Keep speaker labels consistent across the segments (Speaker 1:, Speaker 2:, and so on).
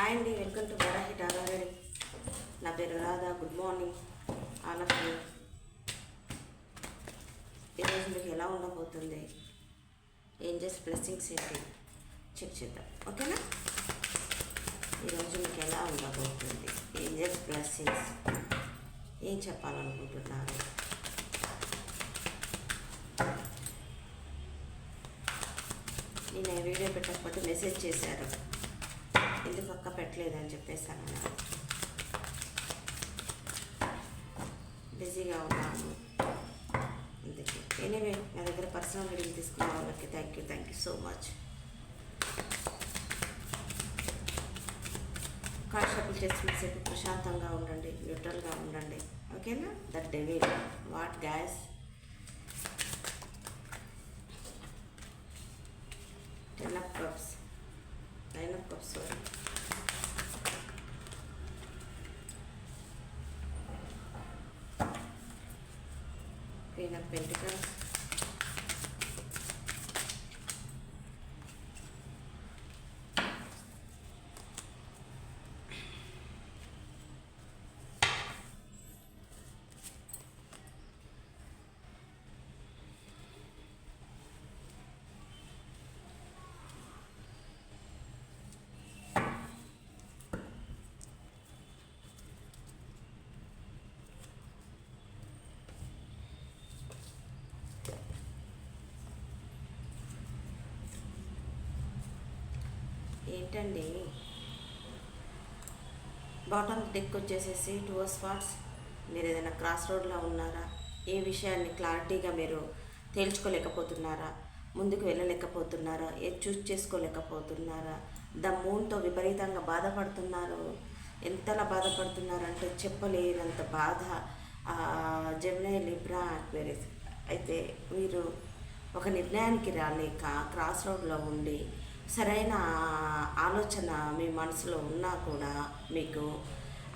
Speaker 1: Hi అండి welcome to బడాహి డాగారెడ్డి నా పేరు Radha good morning. All of you ఈరోజు మీకు ఎలా ఉండబోతుంది? ఏంజెస్ బ్లెస్సింగ్స్ ఏంటి? చెక్ చేద్దాం. ఓకేనా? ఈరోజు మీకు ఎలా ఉండబోతుంది? Angels blessings? ఏం చెప్పాలనుకుంటున్నారు? నేను ఈ వీడియో పెట్టకపోతే మెసేజ్ చేశారు. ఇది పక్క పెట్టలేదు పెట్టలేదని చెప్పేసాను బిజీగా ఉన్నాను. అందుకే. ఎనీవే నా దగ్గర పర్సనల్ వీడియో తీసుకున్న వాళ్ళకి thank you thank you so much కాషపులు చేసినంతసేపు ప్రశాంతంగా ఉండండి న్యూట్రల్గా ఉండండి. ఓకేనా that devil what gas ng Pentecost. పెట్టండి. ఏంటండి బాటమ్ డెక్ వచ్చేసేసి టూ స్పాట్స్ మీరు ఏదైనా క్రాస్ రోడ్లో ఉన్నారా? ఏ విషయాన్ని క్లారిటీగా మీరు తేల్చుకోలేకపోతున్నారా? ముందుకు వెళ్ళలేకపోతున్నారా? ఏది చూస్ చేసుకోలేకపోతున్నారా? ద మూన్తో విపరీతంగా బాధపడుతున్నారు. ఎంతలా బాధపడుతున్నారంటే చెప్పలేనంత బాధ. జమినై లిబ్రా అక్వేరియస్ అయితే మీరు ఒక నిర్ణయానికి రాలేక క్రాస్ రోడ్లో ఉండి సరైన ఆలోచన మీ మనసులో ఉన్నా కూడా మీకు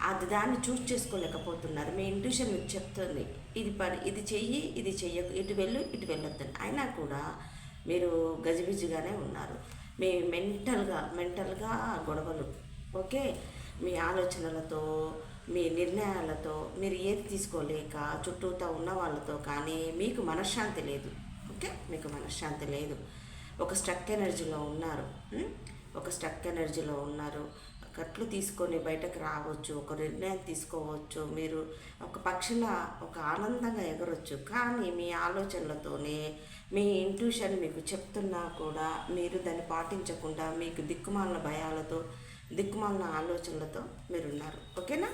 Speaker 1: అది దాన్ని చూస్ చేసుకోలేకపోతున్నారు. మీ ఇంట్యూషన్ మీకు చెప్తుంది ఇది పని ఇది చెయ్యి ఇది చెయ్యకు ఇటు వెళ్ళు ఇటు వెళ్ళొద్దని. అయినా కూడా మీరు గజిబిజిగానే ఉన్నారు. మీ మెంటల్గా మెంటల్గా గొడవలు ఓకే? మీ ఆలోచనలతో మీ నిర్ణయాలతో మీరు ఏది తీసుకోలేక చుట్టూతో ఉన్న వాళ్ళతో కానీ మీకు మనశ్శాంతి లేదు ఓకే? మీకు మనశ్శాంతి లేదు. ఒక స్ట్రక్ ఎనర్జీలో ఉన్నారు. ఒక స్ట్రక్ ఎనర్జీలో ఉన్నారు. కట్లు తీసుకొని బయటకు రావచ్చు ఒక నిర్ణయం తీసుకోవచ్చు. మీరు ఒక పక్షిలా ఒక ఆనందంగా ఎగరొచ్చు. కానీ మీ ఆలోచనలతోనే మీ ఇంట్యూషన్ మీకు చెప్తున్నా కూడా మీరు దాన్ని పాటించకుండా మీకు దిక్కుమాలిన భయాలతో దిక్కుమాలిన ఆలోచనలతో మీరున్నారు. ఓకేనా?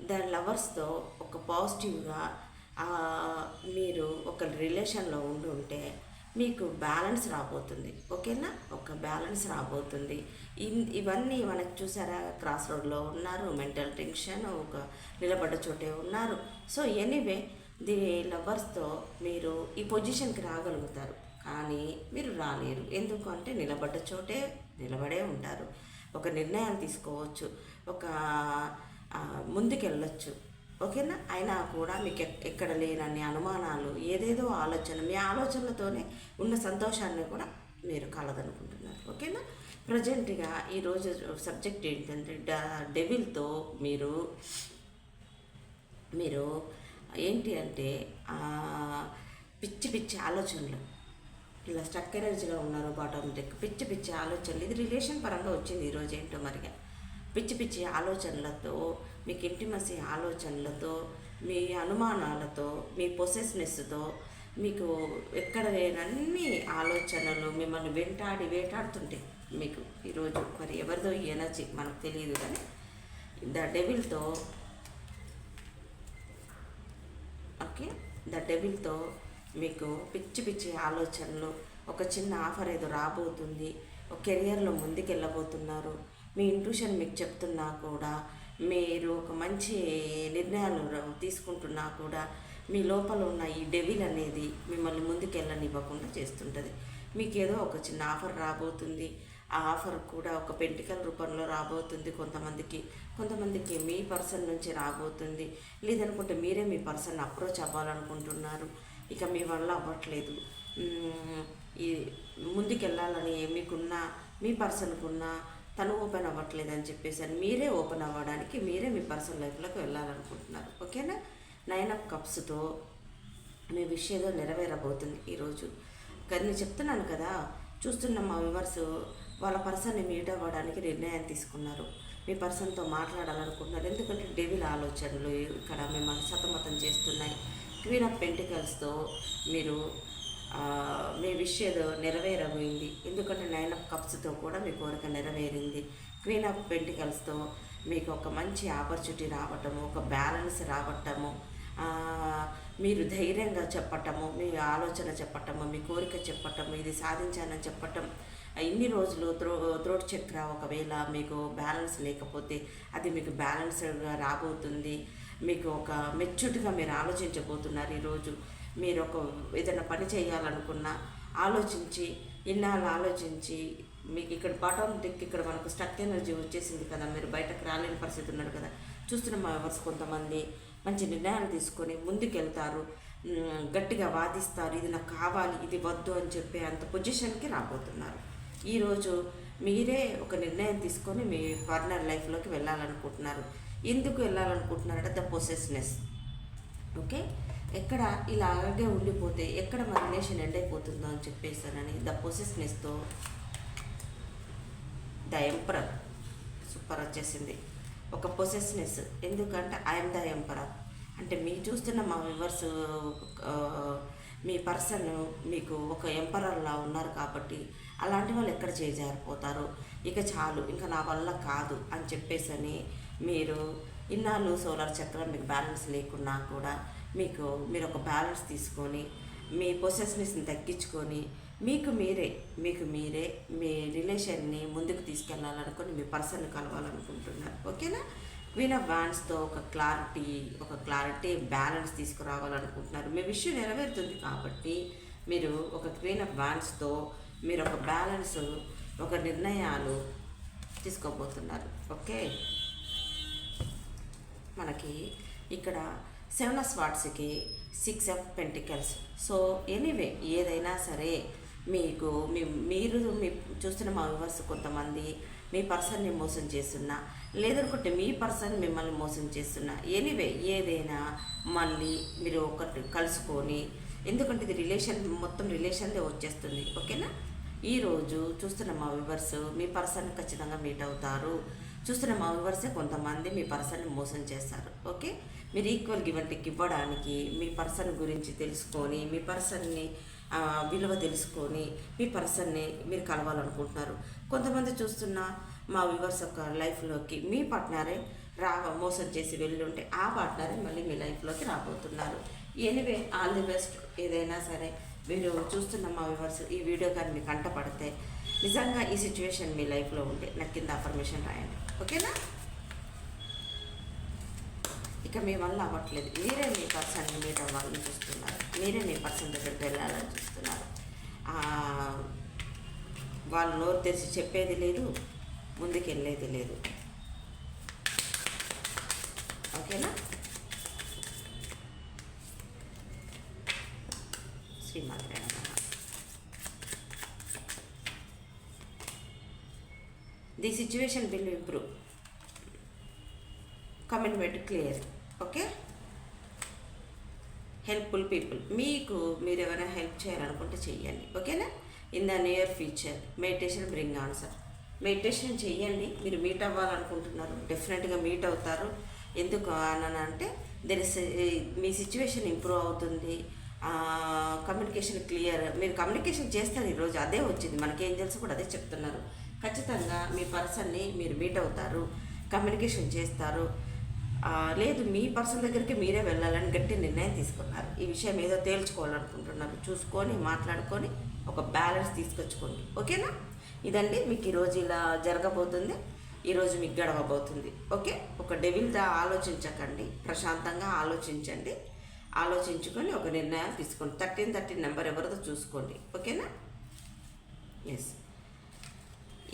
Speaker 1: దాని లవర్స్తో ఒక పాజిటివ్గా మీరు ఒక రిలేషన్లో ఉండి ఉంటే మీకు బ్యాలెన్స్ రాబోతుంది. ఓకేనా? ఒక బ్యాలెన్స్ రాబోతుంది. ఇన్- ఇవన్నీ మనకు చూసారా? క్రాస్ రోడ్లో ఉన్నారు మెంటల్ టెన్షన్ ఒక నిలబడ్డ చోటే ఉన్నారు. సో ఎనీవే ది లవర్స్తో మీరు ఈ పొజిషన్కి రాగలుగుతారు. కానీ మీరు రాలేరు. ఎందుకు అంటే నిలబడ్డ చోటే నిలబడే ఉంటారు. ఒక నిర్ణయాలు తీసుకోవచ్చు. ఒక ముందుకెళ్ళొచ్చు. ఓకేనా? అయినా కూడా మీకు ఎక్కడ లేనన్ని అనుమానాలు ఏదేదో ఆలోచన మీ ఆలోచనలతోనే ఉన్న సంతోషాన్ని కూడా మీరు కలదనుకుంటున్నారు. ఓకేనా? ప్రజెంట్గా ఈరోజు సబ్జెక్ట్ ఏంటంటే డ డెవిల్తో మీరు మీరు ఏంటి అంటే పిచ్చి పిచ్చి ఆలోచనలు. ఇలా స్టక్ ఎనర్జీలో ఉన్నారు బాటమ్ డెక్ పిచ్చి పిచ్చి ఆలోచనలు. ఇది రిలేషన్ పరంగా వచ్చింది ఈరోజు ఏంటో మరిగా. పిచ్చి పిచ్చి ఆలోచనలతో మీకు ఇంటిమసి ఆలోచనలతో మీ అనుమానాలతో మీ పొసెస్నెస్తో మీకు ఎక్కడ లేనన్ని ఆలోచనలు మిమ్మల్ని వెంటాడి వేటాడుతుంటాయి. మీకు ఈరోజు మరి ఎవరిదో ఈ ఎనర్జీ మనకు తెలియదు కానీ ద డెవిల్తో ఓకే? ద డెవిల్తో మీకు పిచ్చి పిచ్చి ఆలోచనలు ఒక చిన్న ఆఫర్ ఏదో రాబోతుంది ఒక కెరియర్లో ముందుకెళ్ళబోతున్నారు. మీ ఇంట్యూషన్ మీకు చెప్తున్నా కూడా మీరు ఒక మంచి నిర్ణయాలు ర- తీసుకుంటున్నా కూడా మీ లోపల ఉన్న ఈ డెవిల్ అనేది మిమ్మల్ని ముందుకెళ్ళనివ్వకుండా చేస్తుంటుంది. మీకు ఏదో ఒక చిన్న ఆఫర్ రాబోతుంది. ఆ ఆఫర్ కూడా ఒక పెంటికల్ రూపంలో రాబోతుంది కొంతమందికి. కొంతమందికి మీ పర్సన్ నుంచి రాబోతుంది. లేదనుకుంటే మీరే మీ పర్సన్ అప్రోచ్ అవ్వాలనుకుంటున్నారు. ఇక మీ వల్ల అవ్వట్లేదు. ఈ ముందుకెళ్ళాలని మీకున్న మీ పర్సన్కున్న తను ఓపెన్ అవ్వట్లేదు అని చెప్పేసి అని మీరే ఓపెన్ అవ్వడానికి మీరే మీ పర్సనల్ లైఫ్లోకి వెళ్ళాలనుకుంటున్నారు. ఓకేనా? నైన్ ఆఫ్ కప్స్తో మీ విష్ ఏదో నెరవేరబోతుంది ఈరోజు. కానీ నేను చెప్తున్నాను కదా చూస్తున్న మా వివర్స్ వాళ్ళ పర్సన్ని మీట్ అవ్వడానికి నిర్ణయం తీసుకున్నారు. మీ పర్సన్తో మాట్లాడాలనుకుంటున్నారు. ఎందుకంటే డెవిల్ ఆలోచనలు ఇక్కడ మిమ్మల్ని సతమతం చేస్తున్నాయి. క్వీన్ ఆఫ్ పెంటికల్స్తో మీరు మీ విష్ ఏదో నెరవేరబోయింది. ఎందుకంటే నైన్ ఆఫ్ కప్స్తో కూడా మీ కోరిక నెరవేరింది. క్వీన్ ఆఫ్ పెంటికల్స్తో మీకు ఒక మంచి ఆపర్చునిటీ రావటము ఒక బ్యాలెన్స్ రావటము మీరు ధైర్యంగా చెప్పటము మీ ఆలోచన చెప్పటము మీ కోరిక చెప్పటము ఇది సాధించానని చెప్పటం ఇన్ని రోజులు త్రో త్రోట్ చక్ర ఒకవేళ మీకు బ్యాలెన్స్ లేకపోతే అది మీకు బ్యాలెన్స్గా రాబోతుంది. మీకు ఒక మెచ్యూర్డ్గా మీరు ఆలోచించబోతున్నారు ఈరోజు. మీరు ఒక ఏదైనా పని చేయాలనుకున్నా ఆలోచించి ఇన్నాళ్ళు ఆలోచించి మీకు ఇక్కడ బాటమ్ దిక్కు ఇక్కడ మనకు స్టక్ ఎనర్జీ వచ్చేసింది కదా మీరు బయటకు రాలేని పరిస్థితి ఉన్నారు కదా. చూస్తున్న మా ఎవర్స్ కొంతమంది మంచి నిర్ణయాలు తీసుకొని ముందుకెళ్తారు గట్టిగా వాదిస్తారు ఇది నాకు కావాలి ఇది వద్దు అని చెప్పే అంత పొజిషన్కి రాబోతున్నారు. ఈరోజు మీరే ఒక నిర్ణయం తీసుకొని మీ పార్ట్నర్ లైఫ్లోకి వెళ్ళాలనుకుంటున్నారు. ఎందుకు వెళ్ళాలనుకుంటున్నారంటే ద పొసెస్నెస్ ఓకే ఎక్కడ ఇలా అలాగే ఉండిపోతే ఎక్కడ మన రిలేషన్ ఎండ్ అయిపోతుందో అని చెప్పేసానని ద పొసెస్నెస్తో ద ఎంపరర్ సూపర్ వచ్చేసింది. ఒక పొసెస్నెస్ ఎందుకంటే ఐఎమ్ ద ఎంపరర్ అంటే మీరు చూస్తున్న మా వివర్స్ మీ పర్సన్ మీకు ఒక ఎంపరర్లా ఉన్నారు కాబట్టి అలాంటి వాళ్ళు ఎక్కడ చేజారిపోతారు? ఇక చాలు ఇంకా నా వల్ల కాదు అని చెప్పేసని మీరు ఇన్నాళ్ళు సోలార్ చక్రం మీకు బ్యాలెన్స్ లేకున్నా కూడా మీకు మీరు ఒక బ్యాలెన్స్ తీసుకొని మీ పొసెస్నెస్ని తగ్గించుకొని మీకు మీరే మీకు మీరే మీ రిలేషన్ని ముందుకు తీసుకెళ్ళాలనుకుని మీ పర్సన్ని కలవాలనుకుంటున్నారు. ఓకేనా క్వీన్ ఆఫ్ వ్యాన్స్తో ఒక క్లారిటీ ఒక క్లారిటీ బ్యాలెన్స్ తీసుకురావాలనుకుంటున్నారు. మీ విషయం నెరవేరుతుంది కాబట్టి మీరు ఒక క్వీన్ ఆఫ్ వ్యాన్స్తో మీరు ఒక బ్యాలెన్స్ ఒక నిర్ణయాలు తీసుకోబోతున్నారు. ఓకే మనకి ఇక్కడ seven of స్వాట్స్కి six of pentacles so anyway ఏదైనా సరే మీకు మీ మీరు మీ చూస్తున్న మా వివర్స్ కొంతమంది మీ పర్సన్ని మోసం చేస్తున్నా లేదనుకుంటే మీ పర్సన్ మిమ్మల్ని మోసం చేస్తున్నా ఎనీవే ఏదైనా మళ్ళీ మీరు ఒకటి కలుసుకొని ఎందుకంటే ఇది రిలేషన్ మొత్తం రిలేషన్లే వచ్చేస్తుంది ఓకేనా? ఈరోజు చూస్తున్న మా వివర్స్ మీ పర్సన్ ఖచ్చితంగా మీట్ అవుతారు. చూస్తున్న మా వివర్సే కొంతమంది మీ పర్సన్ని మోసం చేస్తారు ఓకే? మీరు ఈక్వల్ గివెంట్కి ఇవ్వడానికి మీ పర్సన్ గురించి తెలుసుకొని మీ పర్సన్ని విలువ తెలుసుకొని మీ పర్సన్ని మీరు కలవాలనుకుంటున్నారు. కొంతమంది చూస్తున్న మా వివర్స్ యొక్క లైఫ్లోకి మీ పార్ట్నరే రా మోసం చేసి వెళ్ళుంటే ఆ పార్ట్నరే మళ్ళీ మీ లైఫ్లోకి రాబోతున్నారు. ఎనివే ఆల్ ది బెస్ట్ ఏదైనా సరే మీరు చూస్తున్న మా వివర్స్ ఈ వీడియో కానీ మీకు కంటపడితే నిజంగా ఈ సిచ్యువేషన్ మీ లైఫ్లో ఉంటే నాకు కింద అఫర్మేషన్ రాయండి. ఓకేనా ఇక మీ వల్ల అవ్వట్లేదు. మీరే మీ పర్సన్ని మీట్ అవ్వాలని చూస్తున్నారు. మీరే మీ పర్సన్ దగ్గరికి వెళ్ళాలని చూస్తున్నారు. వాళ్ళు నోరు తెరిచి చెప్పేది లేదు ముందుకు వెళ్ళేది లేదు. ఓకేనా? శ్రీమాత్రే the situation will improve. Commitment clear. Okay? Helpful people మీకు మీరు ఎవరైనా హెల్ప్ చేయాలనుకుంటే చేయండి ఓకేనా? In the near future meditation bring answer meditation చేయండి మీరు మీట్ అవ్వాలనుకుంటున్నారు. డెఫినెట్గా మీట్ అవుతారు. ఎందుకు అని అంటే దెర్ ఇస్ మీ సిచ్యువేషన్ ఇంప్రూవ్ అవుతుంది. కమ్యూనికేషన్ క్లియర్ మీరు కమ్యూనికేషన్ చేస్తారు ఈరోజు. అదే వచ్చింది. మనకి ఏంజల్స్ కూడా అదే చెప్తున్నారు. ఖచ్చితంగా మీ పర్సన్ని మీరు మీట్ అవుతారు. కమ్యూనికేషన్ చేస్తారు. లేదు మీ పర్సన్ దగ్గరికి మీరే వెళ్ళాలని గట్టి నిర్ణయం తీసుకున్నారు. ఈ విషయం ఏదో తేల్చుకోవాలనుకుంటున్నారు. చూసుకొని మాట్లాడుకొని ఒక బ్యాలెన్స్ తీసుకొచ్చుకోండి. ఓకేనా? ఇదండి. మీకు ఈరోజు ఇలా జరగబోతుంది. ఈరోజు మీకు గడవబోతుంది. ఓకే? ఒక డెవిల్తో ఆలోచించకండి. ప్రశాంతంగా ఆలోచించండి. ఆలోచించుకొని ఒక నిర్ణయం తీసుకోండి. థర్టీన్ థర్టీన్ నెంబర్ ఎవరిదో చూసుకోండి. ఓకేనా? ఎస్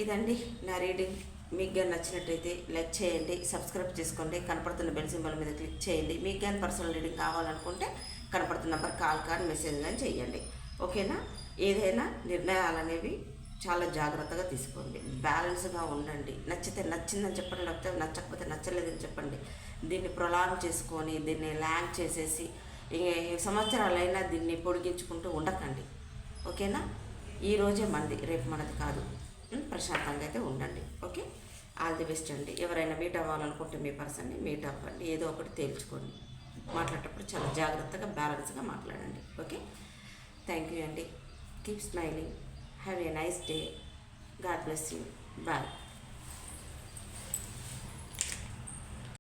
Speaker 1: ఇదండి నా రీడింగ్. మీకు కానీ నచ్చినట్టయితే లైక్ చేయండి సబ్స్క్రైబ్ చేసుకోండి కనపడుతున్న బెల్ సింబల్ మీద క్లిక్ చేయండి. మీకు కానీ పర్సనల్ రీడింగ్ కావాలనుకుంటే కనపడుతున్న నెంబర్ కాల్ కానీ మెసేజ్ కానీ చేయండి. ఓకేనా? ఏదైనా నిర్ణయాలు అనేవి చాలా జాగ్రత్తగా తీసుకోండి. బ్యాలెన్స్గా ఉండండి. నచ్చితే నచ్చిందని చెప్పండి లేకపోతే నచ్చకపోతే నచ్చలేదని చెప్పండి. దీన్ని ప్రొలాంగ్ చేసుకొని దీన్ని ల్యాంగ్ చేసేసి సంవత్సరాలైనా దీన్ని పొడిగించుకుంటూ ఉండకండి. ఓకేనా? ఈరోజే మనది రేపు మనది కాదు. ప్రశాంతంగా అయితే ఉండండి. ఓకే? ఆల్ ది బెస్ట్ అండి. ఎవరైనా మీట్ అవ్వాలనుకుంటే మీ పర్సన్ని మీట్ అవ్వండి. ఏదో ఒకటి తేల్చుకోండి. మాట్లాడేటప్పుడు చాలా జాగ్రత్తగా బ్యాలెన్స్గా మాట్లాడండి. ఓకే? థ్యాంక్ యూ అండి. Keep smiling have a nice day God bless you bye